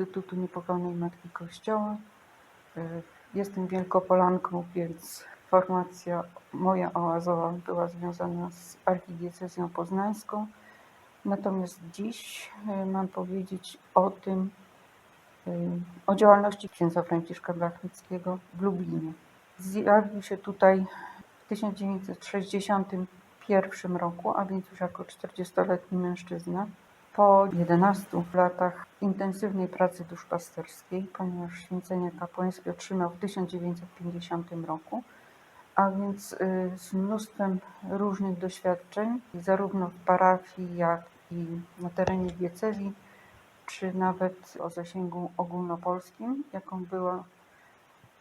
Instytutu Niepokalnej Matki Kościoła. Y, Jestem Wielkopolanką, więc formacja moja oazowa była związana z archidiecezją poznańską. Natomiast dziś y, mam powiedzieć o tym, y, o działalności księdza Franciszka Blachnickiego w Lublinie. Zjawił się tutaj w 1961 roku, a więc już jako 40-letni mężczyzna. Po 11 latach intensywnej pracy duszpasterskiej, ponieważ święcenie kapłańskie otrzymał w 1950 roku, a więc y, z mnóstwem różnych doświadczeń, zarówno w parafii, jak i na terenie diecezji, czy nawet o zasięgu ogólnopolskim, jaką była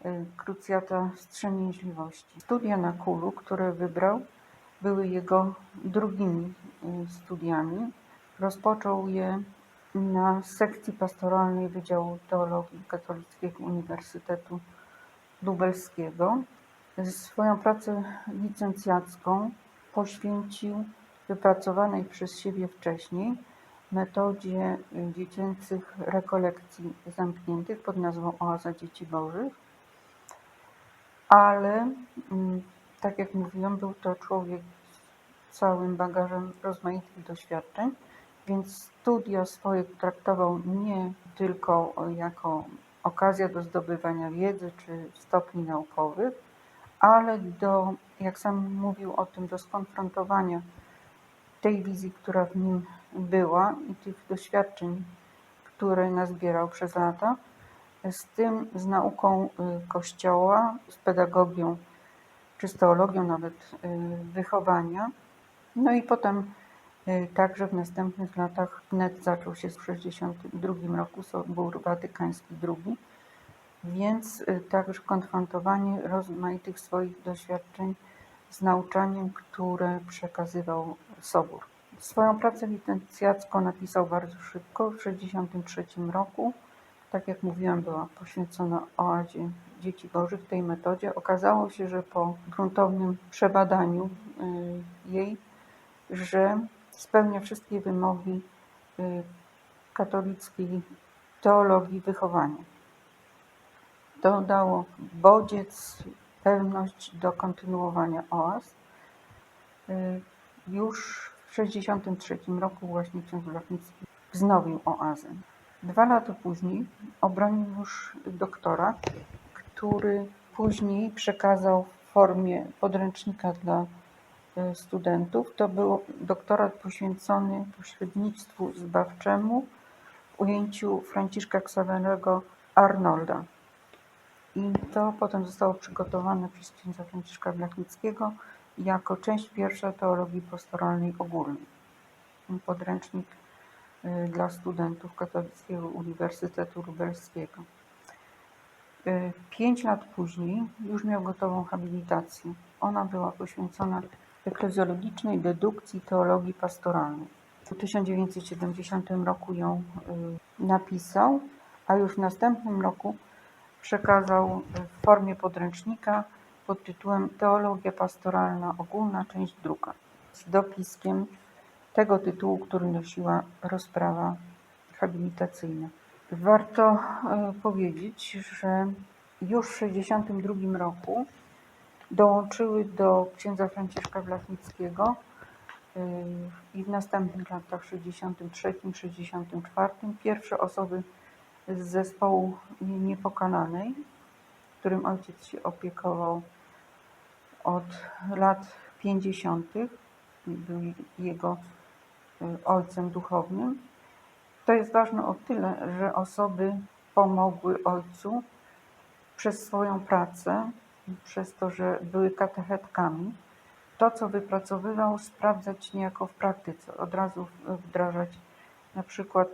y, krucjata wstrzemięźliwości. Studia na Kulu, które wybrał, były jego drugimi y, studiami. Rozpoczął je na sekcji pastoralnej Wydziału Teologii Katolickiego Uniwersytetu Lubelskiego. Swoją pracę licencjacką poświęcił wypracowanej przez siebie wcześniej metodzie dziecięcych rekolekcji zamkniętych pod nazwą Oaza Dzieci Bożych, ale mm, tak jak mówiłam, był to człowiek z całym bagażem rozmaitych doświadczeń, więc studia swoje traktował nie tylko jako okazja do zdobywania wiedzy czy stopni naukowych, ale do, jak sam mówił o tym, do skonfrontowania tej wizji, która w nim była i tych doświadczeń, które nazbierał przez lata, z tym, z nauką y, Kościoła, z pedagogią czy z teologią nawet y, wychowania. No i potem także w następnych latach wnet zaczął się w 1962 roku Sobór Watykański II, więc także konfrontowanie rozmaitych swoich doświadczeń z nauczaniem, które przekazywał Sobór. Swoją pracę licencjacką napisał bardzo szybko, w 1963 roku. Tak jak mówiłam, była poświęcona oazie dzieci bożych, tej metodzie. Okazało się, że po gruntownym przebadaniu y, jej, że spełnia wszystkie wymogi y, katolickiej teologii wychowania. To dało bodziec, pewność do kontynuowania oaz. Y, Już w 1963 roku właśnie ksiądz Blachnicki wznowił oazę. Dwa lata później obronił już doktorat, który później przekazał w formie podręcznika dla studentów. To był doktorat poświęcony pośrednictwu zbawczemu w ujęciu Franciszka Ksawerego Arnolda. I to potem zostało przygotowane przez księdza Franciszka Blachnickiego jako część pierwsza teologii pastoralnej ogólnej. Podręcznik y, dla studentów Katolickiego Uniwersytetu Lubelskiego. Y, Pięć lat później już miał gotową habilitację. Ona była poświęcona eklezjologicznej dedukcji teologii pastoralnej. W 1970 roku ją y, napisał, a już w następnym roku przekazał w formie podręcznika pod tytułem Teologia pastoralna ogólna, część druga, z dopiskiem tego tytułu, który nosiła rozprawa habilitacyjna. Warto e, powiedzieć, że już w 1962 roku dołączyły do księdza Franciszka Blachnickiego e, i w następnych latach 63-64 pierwsze osoby z zespołu Niepokalanej, którym ojciec się opiekował od lat 50. Był jego y, ojcem duchownym. To jest ważne o tyle, że osoby pomogły ojcu przez swoją pracę, przez to, że były katechetkami, to, co wypracowywał, sprawdzać niejako w praktyce, od razu wdrażać na przykład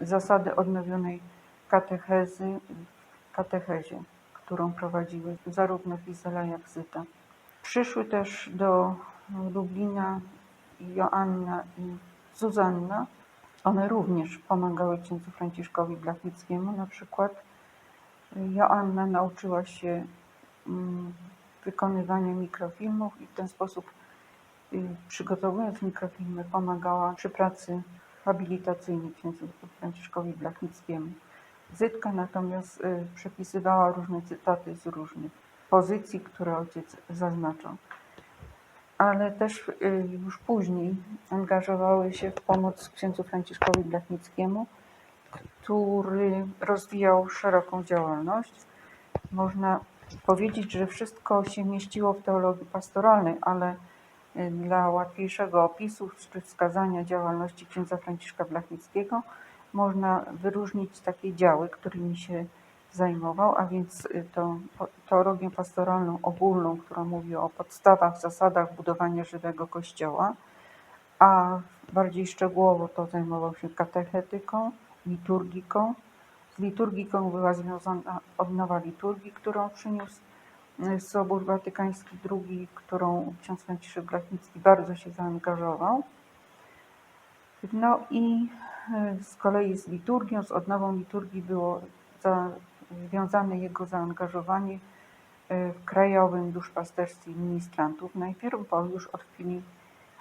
y, zasady odnowionej katechezy w katechezie, którą prowadziły zarówno Fizela, jak Zyta. Przyszły też do Lublina Joanna i Zuzanna. One również pomagały księdzu Franciszkowi Blachnickiemu. Na przykład Joanna nauczyła się mm, wykonywania mikrofilmów i w ten sposób y, przygotowując mikrofilmy pomagała przy pracy habilitacyjny księdzu Franciszkowi Blachnickiemu. Zytka natomiast y, przepisywała różne cytaty z różnych pozycji, które ojciec zaznaczał. Ale też y, już później angażowały się w pomoc księdzu Franciszkowi Blachnickiemu, który rozwijał szeroką działalność. Można powiedzieć, że wszystko się mieściło w teologii pastoralnej, ale y, dla łatwiejszego opisu czy wskazania działalności księdza Franciszka Blachnickiego można wyróżnić takie działy, którymi się zajmował, a więc y, tą teologię pastoralną ogólną, która mówi o podstawach, zasadach budowania żywego kościoła, a bardziej szczegółowo to zajmował się katechetyką, liturgiką. Z liturgiką była związana odnowa liturgii, którą przyniósł y, Sobór Watykański II, którą ksiądz Franciszek Blachnicki bardzo się zaangażował. No i y, z kolei z liturgią, z odnową liturgii było za, związane jego zaangażowanie y, w krajowym duszpasterstwie ministrantów. Najpierw, bo już od chwili,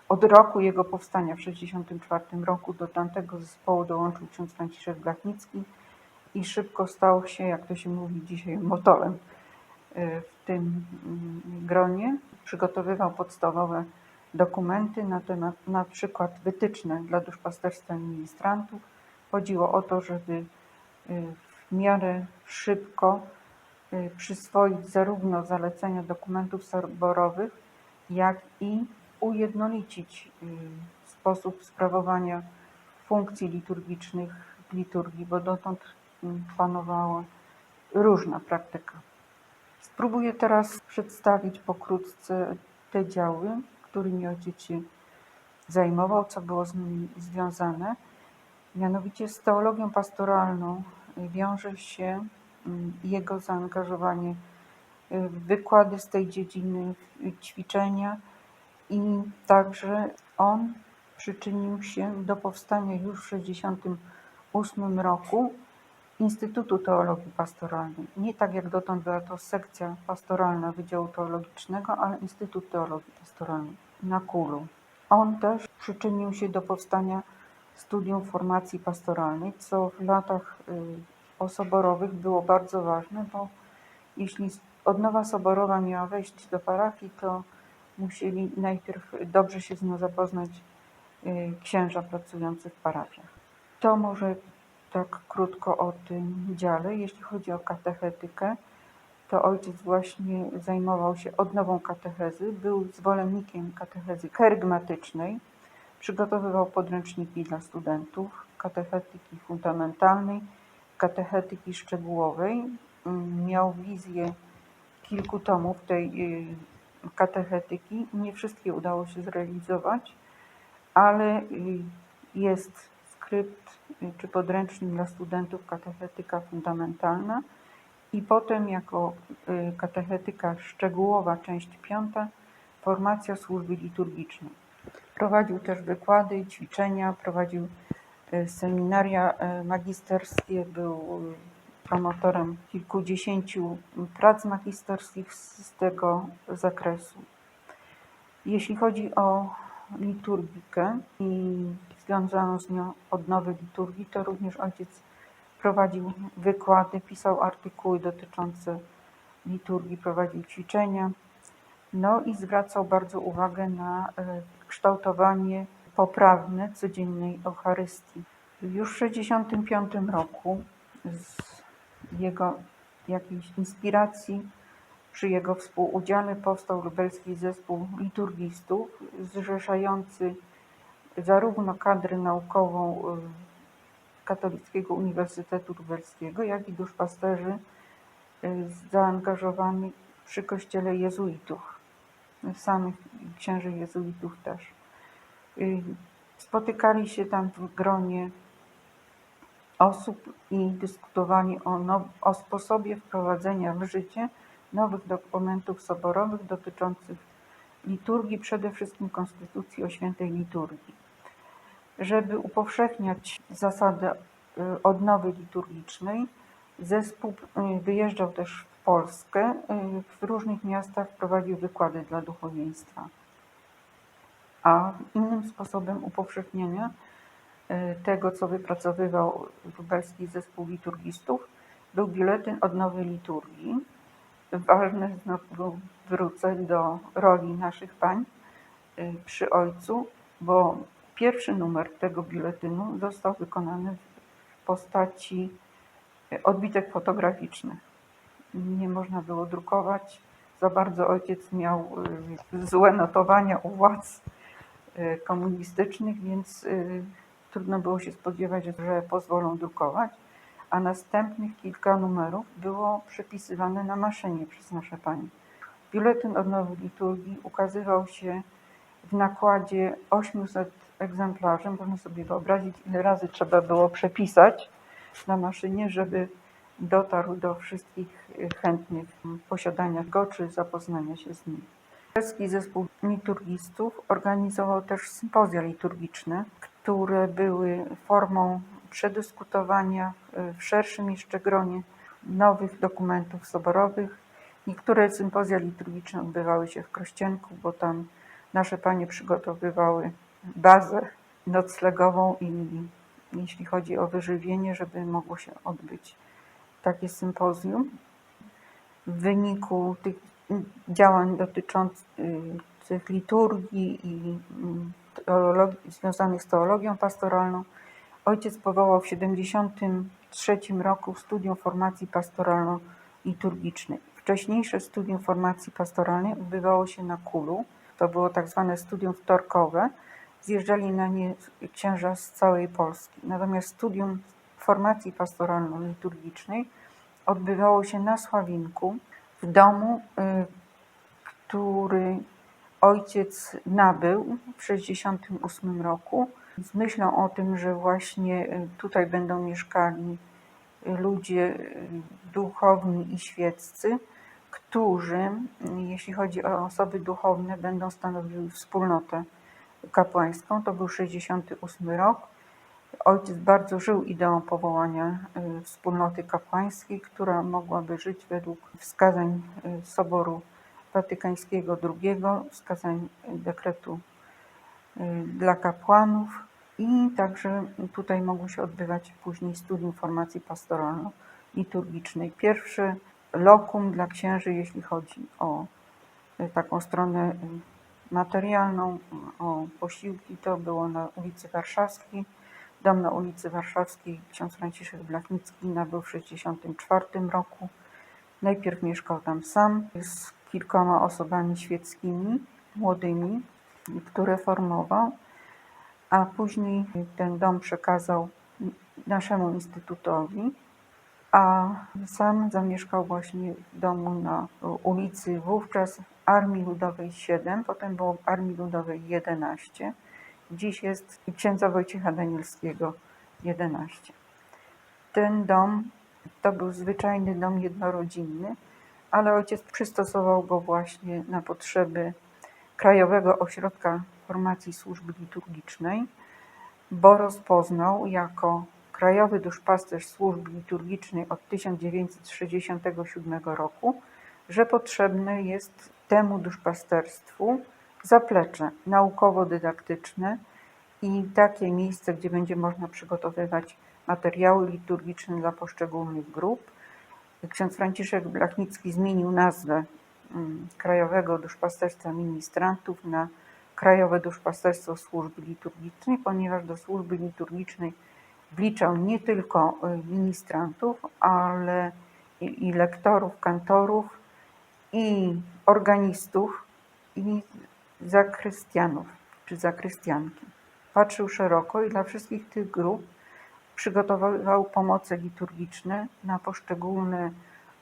od roku jego powstania w 1964 roku do tamtego zespołu dołączył ksiądz Franciszek Blachnicki i szybko stał się, jak to się mówi dzisiaj, motorem y, w tym mm, gronie. Przygotowywał podstawowe dokumenty na temat, na przykład wytyczne dla duszpasterstwa i ministrantów. Chodziło o to, żeby y, w miarę szybko y, przyswoić zarówno zalecenia dokumentów soborowych, jak i ujednolicić y, sposób sprawowania funkcji liturgicznych w liturgii, bo dotąd mm, panowała różna praktyka. Spróbuję teraz przedstawić pokrótce te działy, którymi ojciec się zajmował, co było z nimi związane. Mianowicie z teologią pastoralną wiąże się mm, jego zaangażowanie w wykłady z tej dziedziny, w ćwiczenia i także on przyczynił się do powstania już w 1968 roku Instytutu Teologii Pastoralnej. Nie tak jak dotąd była to sekcja pastoralna Wydziału Teologicznego, ale Instytut Teologii Pastoralnej na Kulu. On też przyczynił się do powstania Studium Formacji Pastoralnej, co w latach y, osoborowych było bardzo ważne, bo jeśli odnowa soborowa miała wejść do parafii, to musieli najpierw dobrze się z nią zapoznać y, księża pracujący w parafiach. To może tak krótko o tym dziale. Jeśli chodzi o katechetykę, to ojciec właśnie zajmował się odnową katechezy, był zwolennikiem katechezy kerygmatycznej, przygotowywał podręczniki dla studentów, katechetyki fundamentalnej, katechetyki szczegółowej. Mm, Miał wizję kilku tomów tej y, katechetyki. Nie wszystkie udało się zrealizować, ale y, jest skrypt y, czy podręcznik dla studentów katechetyka fundamentalna i potem jako y, katechetyka szczegółowa, część piąta, formacja służby liturgicznej. Prowadził też wykłady, ćwiczenia, prowadził seminaria magisterskie, był promotorem kilkudziesięciu prac magisterskich z tego zakresu. Jeśli chodzi o liturgikę i związaną z nią odnowę liturgii, to również ojciec prowadził wykłady, pisał artykuły dotyczące liturgii, prowadził ćwiczenia. No i zwracał bardzo uwagę na e, kształtowanie poprawne codziennej Eucharystii. Już w 1965 roku jego jakiejś inspiracji przy jego współudziale powstał lubelski zespół liturgistów zrzeszający zarówno kadrę naukową y, Katolickiego Uniwersytetu Lubelskiego, jak i duszpasterzy y, zaangażowani przy kościele jezuitów, samych księży jezuitów też. Y, Spotykali się tam w gronie osób i dyskutowali o, now, o sposobie wprowadzenia w życie nowych dokumentów soborowych dotyczących liturgii, przede wszystkim Konstytucji o świętej liturgii. Żeby upowszechniać zasadę y, odnowy liturgicznej, zespół y, wyjeżdżał też w Polskę. y, W różnych miastach prowadził wykłady dla duchowieństwa. A innym sposobem upowszechniania e, tego, co wypracowywał lubelski zespół liturgistów, był biuletyn odnowy liturgii. Ważne znowu wrócę do roli naszych pań y, przy ojcu, bo pierwszy numer tego biuletynu został wykonany w postaci y, odbitek fotograficznych. Nie można było drukować. Za bardzo ojciec miał złe notowania u władz komunistycznych, więc trudno było się spodziewać, że pozwolą drukować. A następnych kilka numerów było przepisywane na maszynie przez nasze panie. Biuletyn odnowy liturgii ukazywał się w nakładzie 800 egzemplarzy. Można sobie wyobrazić, ile razy trzeba było przepisać na maszynie, żeby dotarł do wszystkich chętnych posiadania go czy zapoznania się z nim. Polski zespół liturgistów organizował też sympozja liturgiczne, które były formą przedyskutowania y, w szerszym jeszcze gronie nowych dokumentów soborowych. Niektóre sympozja liturgiczne odbywały się w Krościenku, bo tam nasze panie przygotowywały bazę noclegową i jeśli chodzi o wyżywienie, żeby mogło się odbyć takie sympozjum. W wyniku tych działań dotyczących liturgii i mm, związanych z teologią pastoralną, ojciec powołał w 1973 roku Studium Formacji Pastoralno-Liturgicznej. Wcześniejsze studium formacji pastoralnej odbywało się na Kulu. To było tak zwane studium wtorkowe. Zjeżdżali na nie księża z całej Polski. Natomiast studium formacji pastoralno-liturgicznej odbywało się na Sławinku, w domu, y, który ojciec nabył w 1968 roku z myślą o tym, że właśnie y, tutaj będą mieszkali ludzie y, duchowni i świeccy, którzy, jeśli chodzi o osoby duchowne, będą stanowiły wspólnotę kapłańską. To był 68 rok. Ojciec bardzo żył ideą powołania y, wspólnoty kapłańskiej, która mogłaby żyć według wskazań y, Soboru Watykańskiego II, wskazań dekretu y, dla kapłanów i także tutaj mogło się odbywać później studium formacji pastoralno-liturgicznej. Pierwszy lokum dla księży, jeśli chodzi o taką stronę materialną, o posiłki, to było na ulicy Warszawskiej Dom na ulicy Warszawskiej ksiądz Franciszek Blachnicki nabył w 1964 roku. Najpierw mieszkał tam sam z kilkoma osobami świeckimi, młodymi, które formował, a później ten dom przekazał naszemu instytutowi, a sam zamieszkał właśnie w domu na ulicy wówczas Armii Ludowej 7, potem było Armii Ludowej 11 Dziś jest księdza Wojciecha Danielskiego 11. Ten dom to był zwyczajny dom jednorodzinny, ale ojciec przystosował go właśnie na potrzeby Krajowego Ośrodka Formacji Służby Liturgicznej, bo rozpoznał jako Krajowy Duszpasterz Służby Liturgicznej od 1967 roku, że potrzebne jest temu duszpasterstwu zaplecze naukowo-dydaktyczne i takie miejsce, gdzie będzie można przygotowywać materiały liturgiczne dla poszczególnych grup. Ksiądz Franciszek Blachnicki zmienił nazwę mm, Krajowego Duszpasterstwa Ministrantów na Krajowe Duszpasterstwo Służby Liturgicznej, ponieważ do służby liturgicznej wliczał nie tylko y, ministrantów, ale i, lektorów, kantorów, i organistów, i zakrystianów czy zakrystianki. Patrzył szeroko i dla wszystkich tych grup przygotowywał pomoce liturgiczne na poszczególne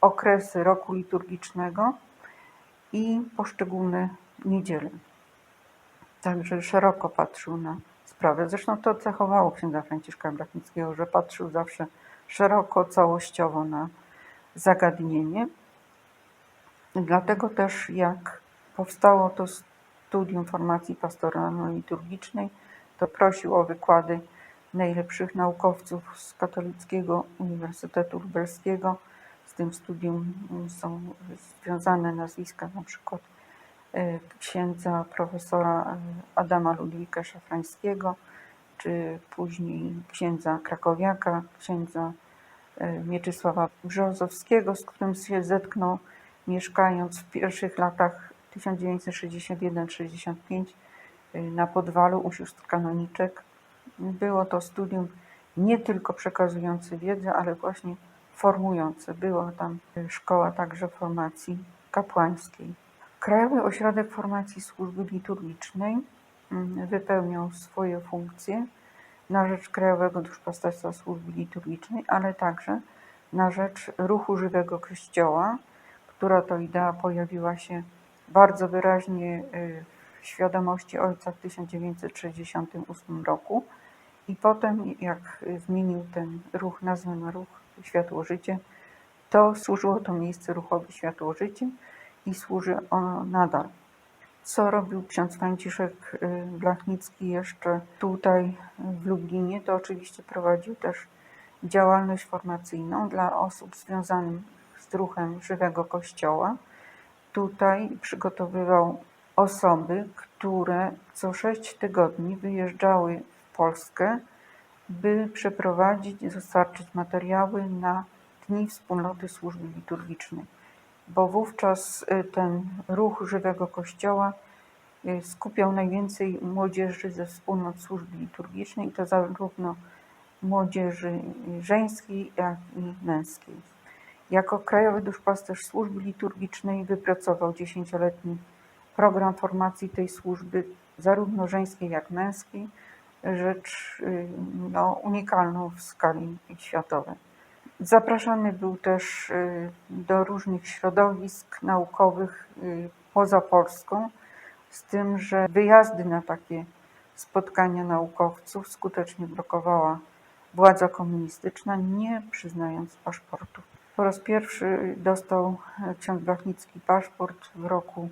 okresy roku liturgicznego i poszczególne niedziele. Także szeroko patrzył na sprawę. Zresztą to cechowało księdza Franciszka Blachnickiego, że patrzył zawsze szeroko, całościowo na zagadnienie. Dlatego też jak powstało to studium formacji pastoralno-liturgicznej, to prosił o wykłady najlepszych naukowców z Katolickiego Uniwersytetu Lubelskiego. Z tym studium są związane nazwiska na przykład e, księdza profesora e, Adama Ludwika Szafrańskiego czy później księdza Krakowiaka, księdza e, Mieczysława Brzozowskiego, z którym się zetknął mieszkając w pierwszych latach 1961-65 y, na Podwalu u sióstr kanoniczek. Było to studium nie tylko przekazujące wiedzę, ale właśnie formujące. Była tam y, szkoła także formacji kapłańskiej. Krajowy Ośrodek Formacji Służby Liturgicznej mm, wypełniał swoje funkcje na rzecz Krajowego Duszpasterstwa Służby Liturgicznej, ale także na rzecz ruchu żywego Kościoła, która to idea pojawiła się bardzo wyraźnie y, w świadomości ojca w 1968 roku. I potem, jak zmienił ten ruch nazwę na ruch Światło Życie, to służyło to miejsce ruchowi Światło Życie i służy ono nadal. Co robił ksiądz Franciszek y, Blachnicki jeszcze tutaj w Lublinie, to oczywiście prowadził też działalność formacyjną dla osób związanych z ruchem żywego kościoła. Tutaj przygotowywał osoby, które co sześć tygodni wyjeżdżały Polskę, by przeprowadzić, dostarczyć materiały na Dni Wspólnoty Służby Liturgicznej, bo wówczas y, ten ruch żywego kościoła y, skupiał najwięcej młodzieży ze wspólnot służby liturgicznej, i to zarówno młodzieży żeńskiej, jak i męskiej. Jako Krajowy Duszpasterz Służby Liturgicznej wypracował dziesięcioletni program formacji tej służby, zarówno żeńskiej, jak męskiej, rzecz y, no, unikalną w skali światowej. Zapraszany był też y, do różnych środowisk naukowych y, poza Polską, z tym, że wyjazdy na takie spotkania naukowców skutecznie blokowała władza komunistyczna, nie przyznając paszportów. Po raz pierwszy dostał ksiądz paszport w roku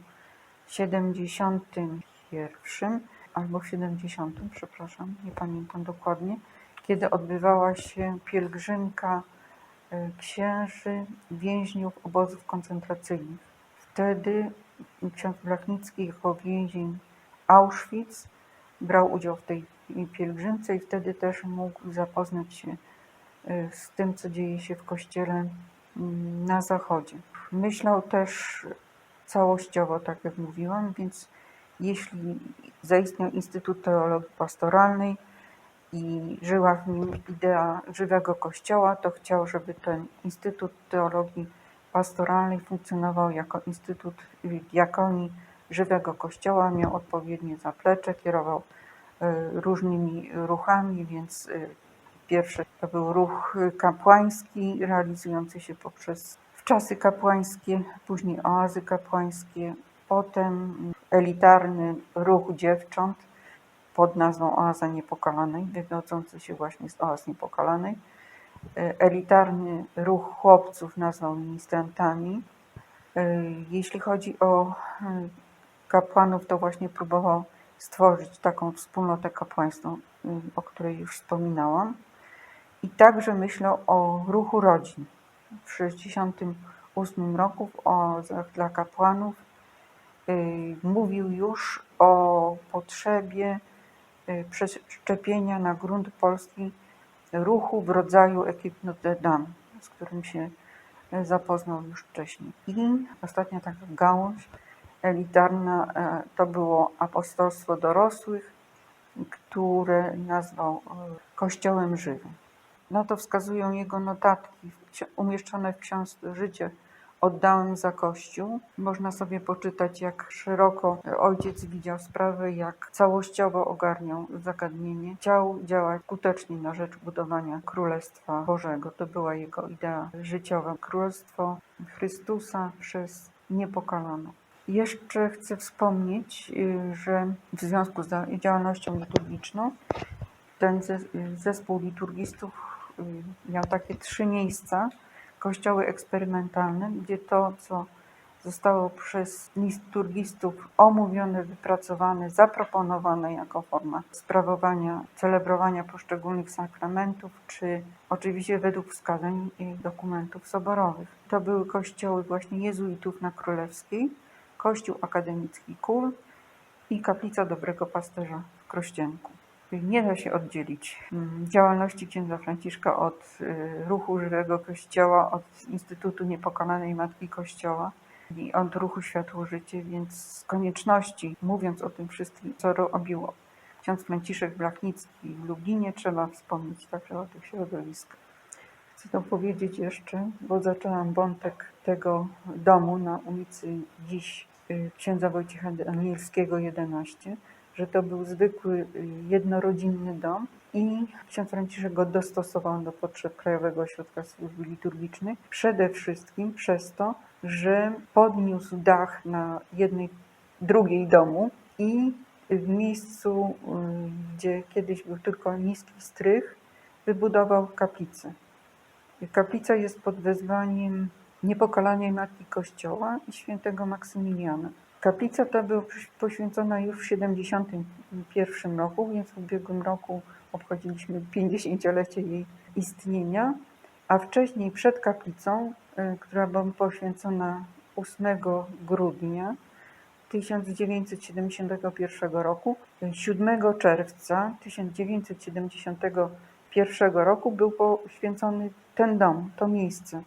71 albo w 70, przepraszam, nie pamiętam dokładnie, kiedy odbywała się pielgrzymka e, księży więźniów obozów koncentracyjnych. Wtedy ksiądz Blachnicki jako więzień Auschwitz brał udział w tej pielgrzymce i wtedy też mógł zapoznać się e, z tym, co dzieje się w kościele mm, na zachodzie. Myślał też całościowo, tak jak mówiłam, więc jeśli zaistniał Instytut Teologii Pastoralnej i żyła w nim idea żywego kościoła, to chciał, żeby ten Instytut Teologii Pastoralnej funkcjonował jako Instytut Diakonii Żywego Kościoła, miał odpowiednie zaplecze, kierował e, różnymi ruchami, więc e, pierwszy to był ruch kapłański realizujący się poprzez wczasy kapłańskie, później oazy kapłańskie, potem elitarny ruch dziewcząt pod nazwą Oaza Niepokalanej, wywodzący się właśnie z Oaz Niepokalanej, elitarny ruch chłopców nazwał ministrantami. Jeśli chodzi o kapłanów, to właśnie próbował stworzyć taką wspólnotę kapłańską, o której już wspominałam. I także myślał o ruchu rodzin. W 1968 roku w Oazach dla kapłanów mówił już o potrzebie y, przeszczepienia na grunt polski ruchu w rodzaju Equipe Notre Dame, z którym się y, zapoznał już wcześniej. I ostatnia taka gałąź elitarna to było apostolstwo dorosłych, które nazwał Kościołem Żywym. Na to wskazują jego notatki umieszczone w książce Życie oddałem za Kościół. Można sobie poczytać, jak szeroko ojciec widział sprawę, jak całościowo ogarniał zagadnienie. Chciał działać skutecznie na rzecz budowania Królestwa Bożego. To była jego idea życiowa. Królestwo Chrystusa przez niepokalaną. Jeszcze chcę wspomnieć, że w związku z działalnością liturgiczną ten zespół liturgistów y, miał takie trzy miejsca, kościoły eksperymentalne, gdzie to, co zostało przez liturgistów omówione, wypracowane, zaproponowane jako forma sprawowania, celebrowania poszczególnych sakramentów, czy oczywiście według wskazań i dokumentów soborowych. To były kościoły właśnie jezuitów na Królewskiej, Kościół Akademicki Kul i Kaplica Dobrego Pasterza w Krościenku. Nie da się oddzielić mm, działalności księdza Franciszka od y, ruchu Żywego Kościoła, od Instytutu Niepokalanej Matki Kościoła i od ruchu Światło Życie, więc z konieczności, mówiąc o tym wszystkim, co robił ksiądz Franciszek Blachnicki w Lublinie, trzeba wspomnieć także o tych środowiskach. Chcę to powiedzieć jeszcze, bo zaczęłam wątek tego domu na ulicy dziś y, księdza Wojciecha Danielskiego 11, że to był zwykły y, jednorodzinny dom i ksiądz Franciszek go dostosował do potrzeb Krajowego Ośrodka Służby Liturgicznej. Przede wszystkim przez to, że podniósł dach na jednej, drugiej domu i w miejscu, y, gdzie kiedyś był tylko niski strych, wybudował kaplicę. Kaplica jest pod wezwaniem Niepokalanej Matki Kościoła i świętego Maksymiliana. Kaplica ta była poświęcona już w 1971 roku, więc w ubiegłym roku obchodziliśmy 50-lecie jej istnienia, a wcześniej przed kaplicą, y, która była poświęcona 8 grudnia 1971 roku, 7 czerwca 1971 roku był poświęcony ten dom, to miejsce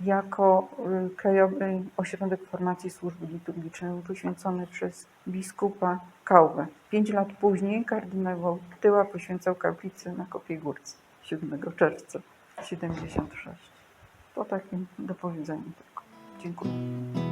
jako y, Krajowy Ośrodek Formacji Służby Liturgicznej poświęcony przez biskupa Kałwę. Pięć lat później kardynał Wojtyła poświęcał kaplicę na Kopiej Górce 7 czerwca 76. To takim dopowiedzeniem tylko. Dziękuję.